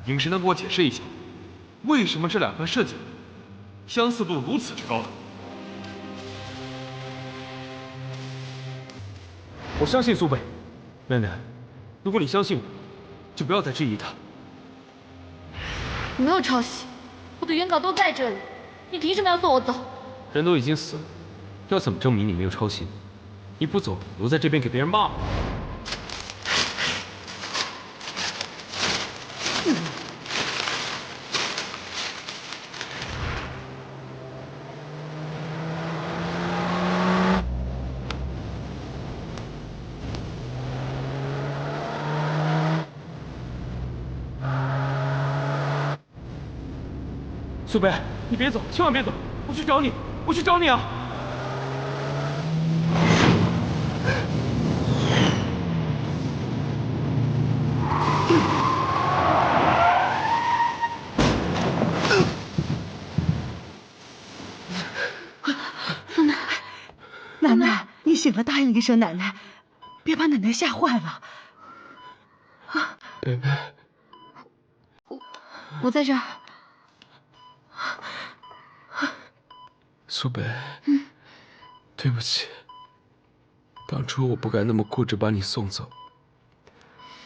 来，你们谁能给我解释一下，为什么这两份设计相似度如此之高呢？我相信苏北，妹妹，如果你相信我，就不要再质疑他。我没有抄袭，我的原稿都在这里，你凭什么要送我走？人都已经死了，要怎么证明你没有抄袭？你不走，留在这边给别人骂苏北，你别走，千万别走！我去找你，我去找你啊！奶奶，你醒了，答应一声奶奶，别把奶奶吓坏了。贝贝，我我在这儿。苏北，对不起，当初我不该那么固执把你送走。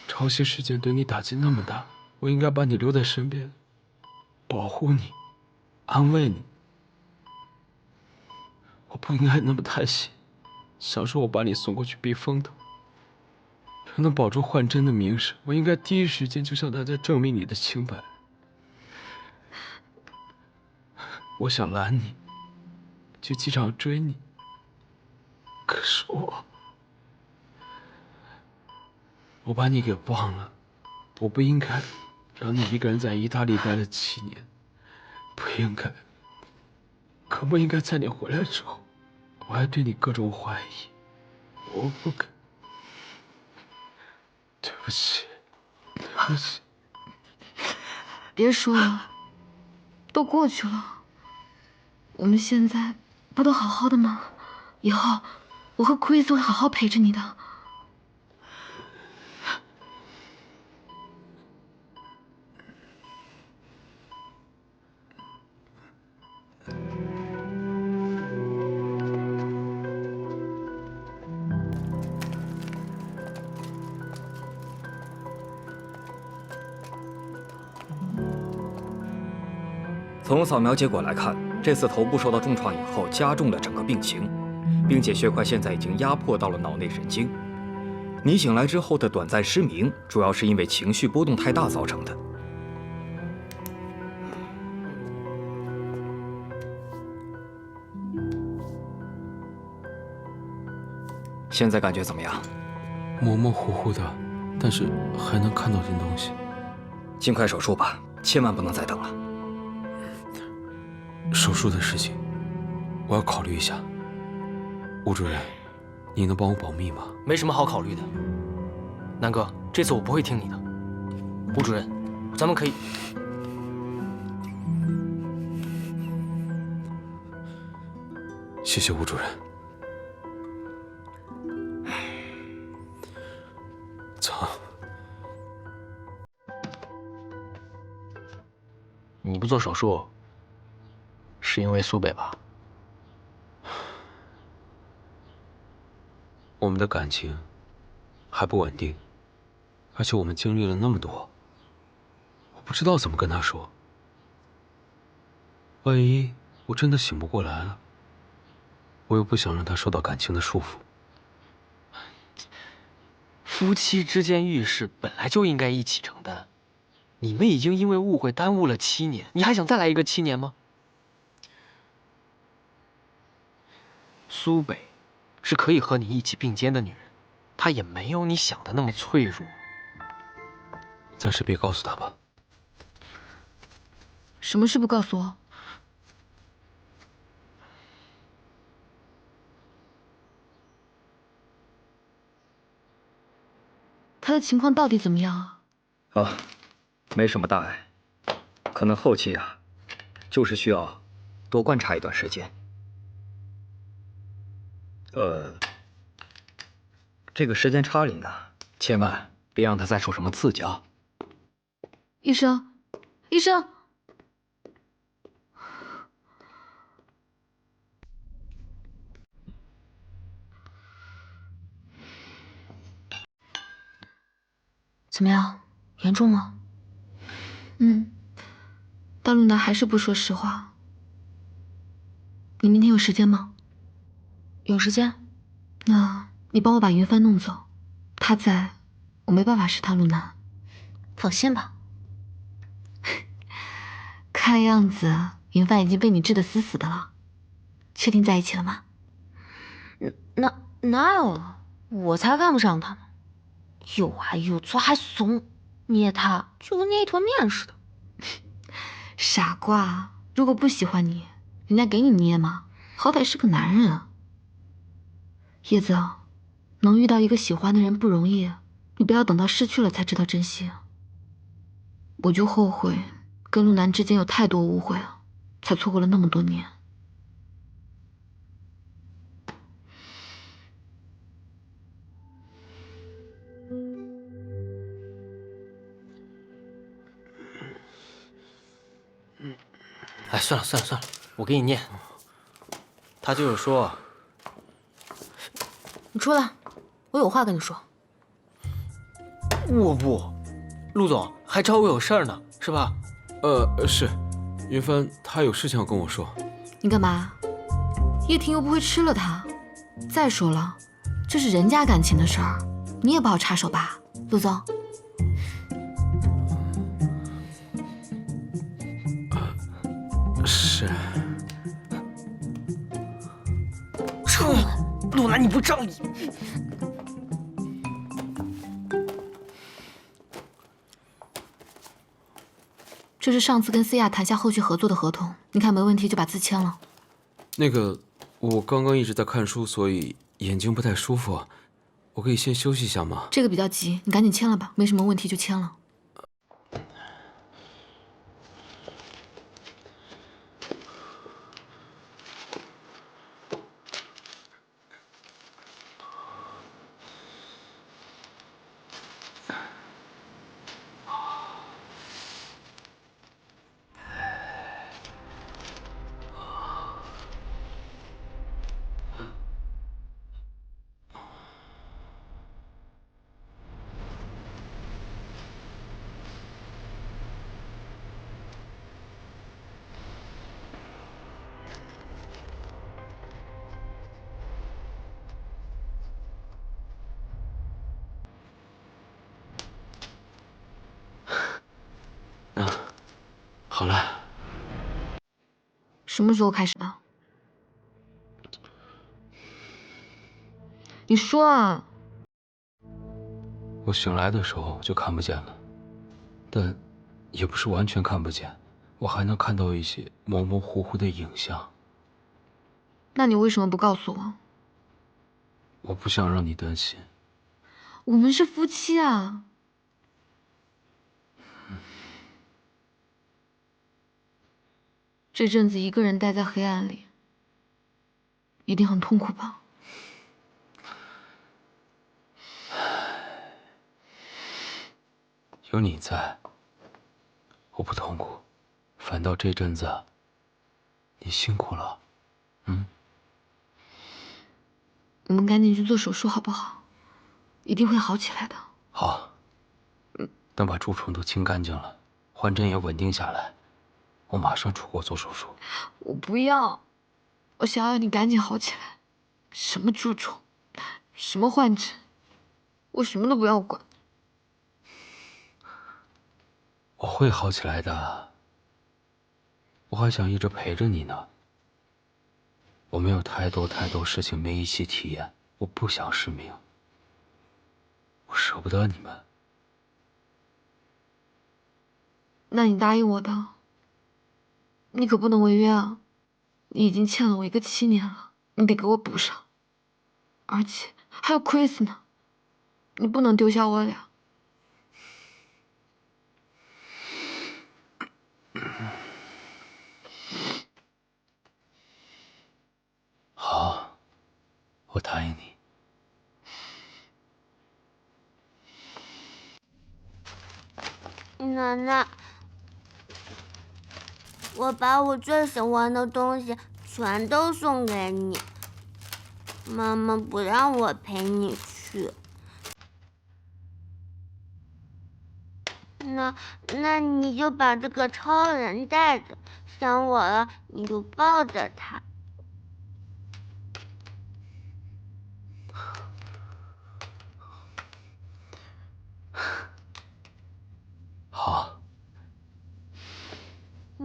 抄袭事件对你打击那么大，我应该把你留在身边，保护你，安慰你。我不应该那么贪心，想说我把你送过去避风头，才能保住幻真的名声。我应该第一时间就向大家证明你的清白。我想拦你。去机场追你，可是我，我把你给忘了。我不应该让你一个人在意大利待了七年，不应该，可不应该在你回来之后，我还对你各种怀疑。我不该，对不起，对不起。别说了，都过去了。我们现在。不都好好的吗？以后我和 Chris 会好好陪着你的。从扫描结果来看。这次头部受到重创以后，加重了整个病情，并且血块现在已经压迫到了脑内神经。你醒来之后的短暂失明，主要是因为情绪波动太大造成的。现在感觉怎么样？模模糊糊的，但是还能看到点东西。尽快手术吧，千万不能再等了。手术的事情，我要考虑一下。吴主任，你能帮我保密吗？没什么好考虑的，南哥，这次我不会听你的。吴主任，咱们可以。谢谢吴主任。走。你不做手术？是因为苏北吧？我们的感情还不稳定，而且我们经历了那么多，我不知道怎么跟他说。万一我真的醒不过来了，我又不想让他受到感情的束缚。夫妻之间遇事本来就应该一起承担，你们已经因为误会耽误了七年，你还想再来一个七年吗？苏北是可以和你一起并肩的女人，她也没有你想的那么脆弱。暂时别告诉她吧。什么事不告诉我？他的情况到底怎么样啊？啊，没什么大碍，可能后期啊，就是需要多观察一段时间。呃，这个时间差里呢，千万别让他再受什么刺激啊！医生，医生，怎么样？严重吗？嗯，大陆男还是不说实话。你明天有时间吗？有时间。那你帮我把云帆弄走，他在，我没办法试探陆南。放心吧。看样子云帆已经被你治得死死的了。确定在一起了吗？哪哪有？我才看不上他呢，又矮又粗还怂，捏他就跟捏一坨面似的。傻瓜，如果不喜欢你，人家给你捏吗？好歹是个男人啊。叶子，能遇到一个喜欢的人不容易，你不要等到失去了才知道珍惜。我就后悔跟陆南之间有太多误会，才错过了那么多年。哎，算了算了算了，我给你念。他就是说，你出来，我有话跟你说。我不，陆总还找我有事儿呢，是吧？呃，是，云帆他有事情要跟我说。你干嘛？叶婷又不会吃了他。再说了，这是人家感情的事儿，你也不好插手吧，陆总。你不仗义！这是上次跟思雅谈下后续合作的合同，你看没问题就把字签了。那个，我刚刚一直在看书，所以眼睛不太舒服，我可以先休息一下吗？这个比较急，你赶紧签了吧，没什么问题就签了。好了。什么时候开始的？你说啊。我醒来的时候就看不见了，但也不是完全看不见，我还能看到一些模模糊糊的影像。那你为什么不告诉我？我不想让你担心。我们是夫妻啊。这阵子一个人待在黑暗里，一定很痛苦吧？有你在，我不痛苦，反倒这阵子你辛苦了。嗯，我们赶紧去做手术好不好？一定会好起来的。好。等把蛀虫都清干净了，患针也稳定下来。我马上出国做手术。我不要，我想要你赶紧好起来。什么蛀虫，什么患者，我什么都不要管。我会好起来的。我还想一直陪着你呢。我们有太多太多事情没一起体验，我不想失明。我舍不得你们。那你答应我的。你可不能违约啊！你已经欠了我一个七年了，你得给我补上。而且还有 Chris 呢，你不能丢下我俩。好，我答应你。奶奶，我把我最喜欢的东西全都送给你。妈妈不让我陪你去，那那你就把这个超人带着，想我了你就抱着他。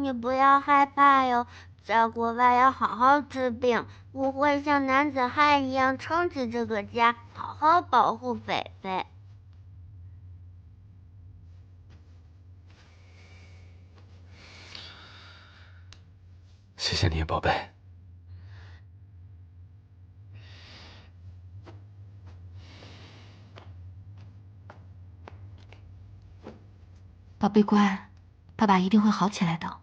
你不要害怕哟，在国外要好好治病，我会像男子汉一样撑起这个家，好好保护北北。谢谢你，宝贝。宝贝乖，爸爸一定会好起来的。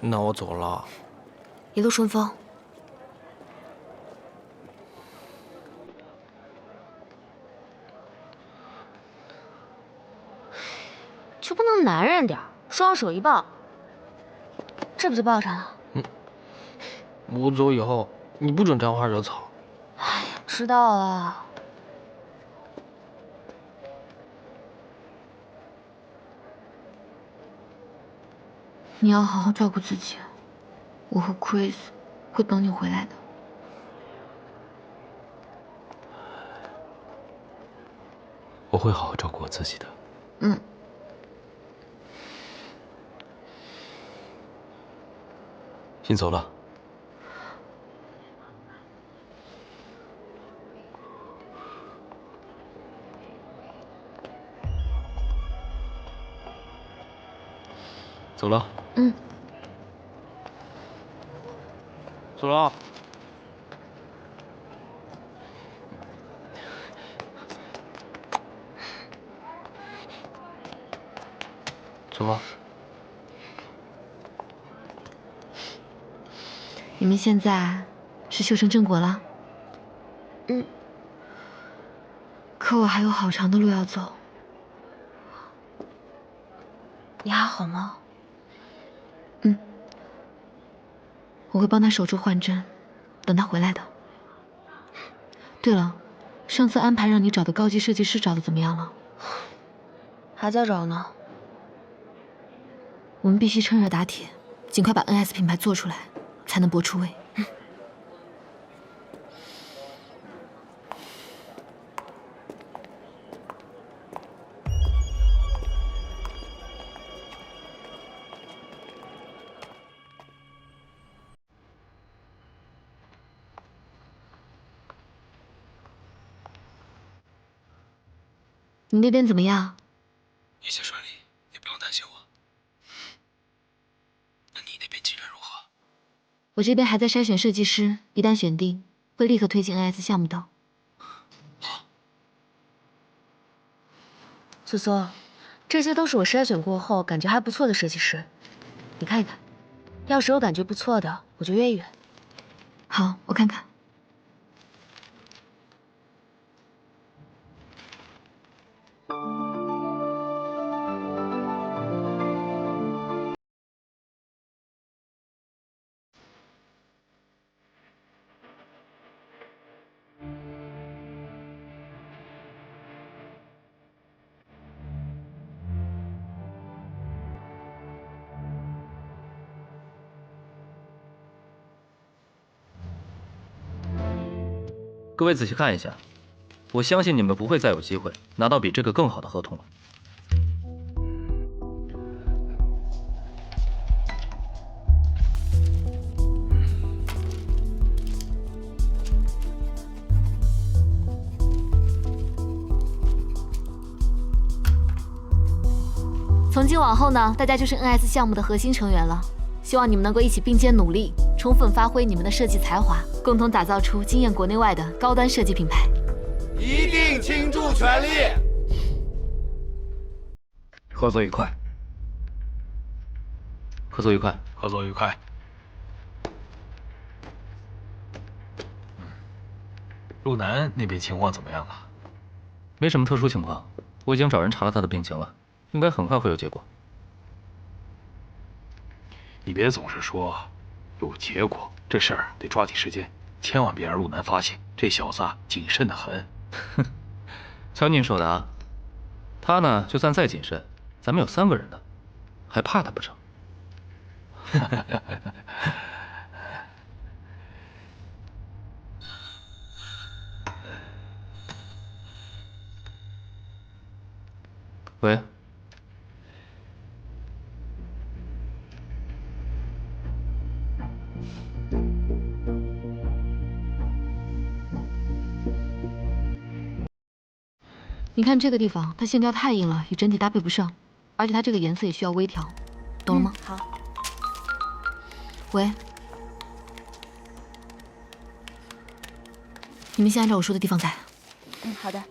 那我走了。一路顺风。就不能男人点儿，双手一抱，这不就抱上了？嗯我走以后，你不准沾花惹草。哎呀，知道了。你要好好照顾自己，我和 Chris 会等你回来的。我会好好照顾我自己的。嗯，先走了。走了。嗯，走了。走吧。你们现在是修成正果了。嗯。可我还有好长的路要走。你还好吗？我会帮他守住幻针，等他回来的。对了，上次安排让你找的高级设计师找的怎么样了？还在找呢。我们必须趁热打铁，尽快把 NS 品牌做出来，才能搏出位。你那边怎么样？一切顺利，你不用担心我。那你那边进展如何？我这边还在筛选设计师，一旦选定，会立刻推进 NS 项目的。好。苏苏，这些都是我筛选过后感觉还不错的设计师，你看一看，要是有感觉不错的，我就约一约。好，我看看。各位仔细看一下，我相信你们不会再有机会拿到比这个更好的合同了。从今往后呢，大家就是 NS 项目的核心成员了。希望你们能够一起并肩努力，充分发挥你们的设计才华，共同打造出惊艳国内外的高端设计品牌。一定倾注全力。合作愉快。合作愉快。合作愉快。路南那边情况怎么样了？没什么特殊情况，我已经找人查了他的病情了，应该很快会有结果。你别总是说有结果，这事儿得抓紧时间，千万别让陆南发现。这小子啊，谨慎的很。哼，瞧您说的啊，他呢，就算再谨慎，咱们有三个人呢，还怕他不成？喂，你看这个地方，它线条太硬了，与整体搭配不上，而且它这个颜色也需要微调，懂了吗？好。喂，你们先按照我说的地方改。嗯，好的。